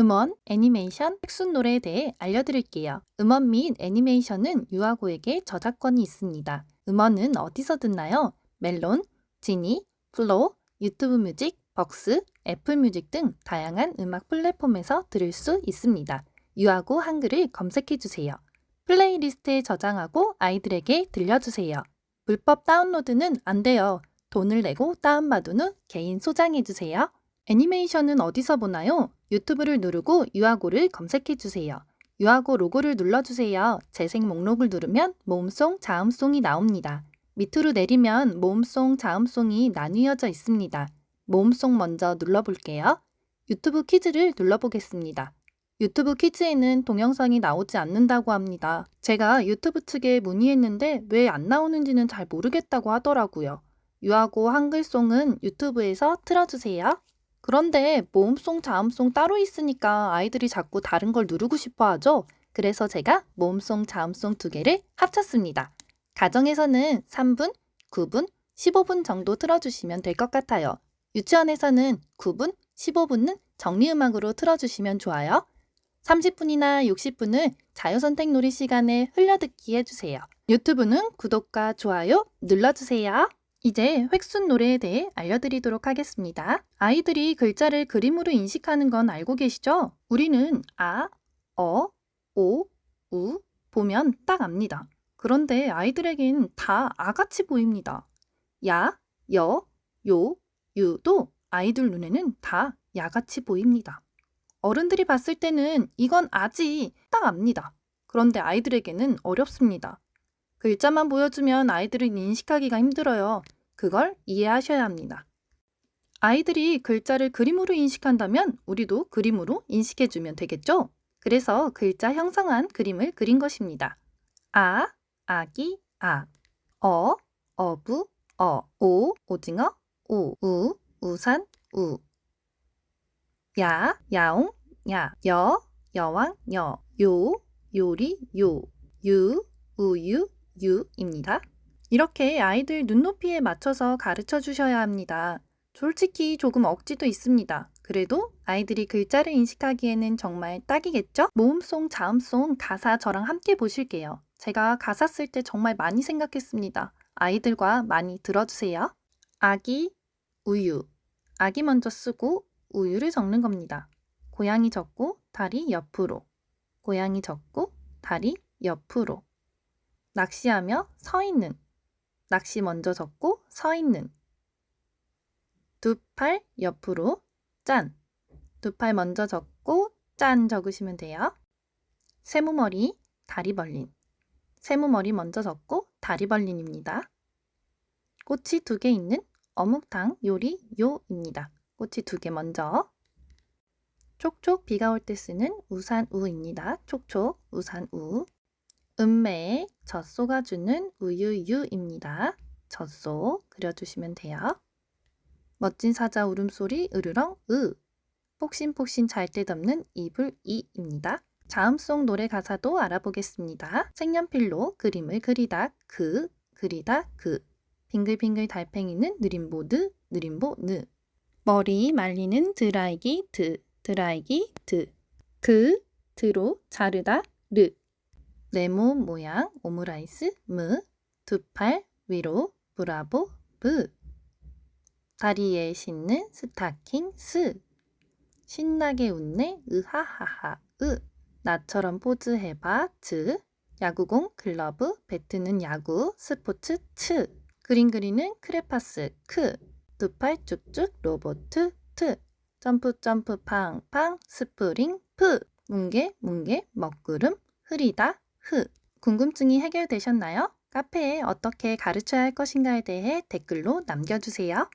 음원, 애니메이션, 획순 노래에 대해 알려드릴게요. 음원 및 애니메이션은 유아고에게 저작권이 있습니다. 음원은 어디서 듣나요? 멜론, 지니, 플로우, 유튜브 뮤직, 벅스, 애플 뮤직 등 다양한 음악 플랫폼에서 들을 수 있습니다. 유아고 한글을 검색해주세요. 플레이리스트에 저장하고 아이들에게 들려주세요. 불법 다운로드는 안 돼요. 돈을 내고 다운받은 후 개인 소장해주세요. 애니메이션은 어디서 보나요? 유튜브를 누르고 유아고를 검색해 주세요. 유아고 로고를 눌러주세요. 재생 목록을 누르면 모음송, 자음송이 나옵니다. 밑으로 내리면 모음송, 자음송이 나뉘어져 있습니다. 모음송 먼저 눌러볼게요. 유튜브 퀴즈를 눌러보겠습니다. 유튜브 퀴즈에는 동영상이 나오지 않는다고 합니다. 제가 유튜브 측에 문의했는데 왜 안 나오는지는 잘 모르겠다고 하더라고요. 유아고 한글송은 유튜브에서 틀어주세요. 그런데 모음송, 자음송 따로 있으니까 아이들이 자꾸 다른 걸 누르고 싶어 하죠. 그래서 제가 모음송, 자음송 두 개를 합쳤습니다. 가정에서는 3분, 9분, 15분 정도 틀어주시면 될 것 같아요. 유치원에서는 9분, 15분은 정리음악으로 틀어주시면 좋아요. 30분이나 60분을 자유선택 놀이 시간에 흘려듣기 해주세요. 유튜브는 구독과 좋아요 눌러주세요. 이제 획순 노래에 대해 알려드리도록 하겠습니다. 아이들이 글자를 그림으로 인식하는 건 알고 계시죠? 우리는 아, 어, 오, 우 보면 딱 압니다. 그런데 아이들에겐 다 아같이 보입니다. 야, 여, 요, 유도 아이들 눈에는 다 야같이 보입니다. 어른들이 봤을 때는 이건 아지 딱 압니다. 그런데 아이들에게는 어렵습니다. 글자만 보여주면 아이들은 인식하기가 힘들어요. 그걸 이해하셔야 합니다. 아이들이 글자를 그림으로 인식한다면 우리도 그림으로 인식해주면 되겠죠? 그래서 글자 형성한 그림을 그린 것입니다. 아, 아기, 아. 어, 어부, 어. 오, 오징어, 오. 우, 우산, 우. 야, 야옹, 야. 여, 여왕, 여. 요, 요리, 요. 유, 우유, 유입니다. 이렇게 아이들 눈높이에 맞춰서 가르쳐 주셔야 합니다. 솔직히 조금 억지도 있습니다. 그래도 아이들이 글자를 인식하기에는 정말 딱이겠죠? 모음송, 자음송, 가사 저랑 함께 보실게요. 제가 가사 쓸 때 정말 많이 생각했습니다. 아이들과 많이 들어주세요. 아기, 우유. 아기 먼저 쓰고 우유를 적는 겁니다. 고양이 적고 다리 옆으로. 고양이 적고 다리 옆으로. 낚시하며 서 있는. 낚시 먼저 적고 서 있는. 두 팔 옆으로 짠. 두 팔 먼저 적고 짠 적으시면 돼요. 세모머리, 다리 벌린. 세모머리 먼저 적고 다리 벌린입니다. 꽃이 두 개 있는 어묵탕 요리 요입니다. 꽃이 두 개 먼저. 촉촉 비가 올 때 쓰는 우산 우입니다. 촉촉 우산 우. 음매에 젖 쏟아주는 우유유입니다. 젖소 그려주시면 돼요. 멋진 사자 울음소리 으르렁 으. 폭신폭신 잘 때 덮는 이불 이입니다. 자음송 노래 가사도 알아보겠습니다. 색연필로 그림을 그리다 그 그리다 그 빙글빙글 달팽이는 느림보 드 느림보 느 머리 말리는 드라이기 드 드라이기 드그 드로 자르다 르 네모 모양 오므라이스 무 두 팔 위로 브라보 브. 다리에 신는 스타킹 스. 신나게 웃네 으하하하 으. 나처럼 포즈 해봐 즈. 야구공 글러브 배트는 야구 스포츠 츠. 그림 그리는 크레파스 크. 두 팔 쭉쭉 로보트 트. 점프 점프 팡팡 스프링 프. 뭉게 뭉게 먹구름 흐리다 흐 궁금증이 해결되셨나요? 카페에 어떻게 가르쳐야 할 것인가에 대해 댓글로 남겨주세요.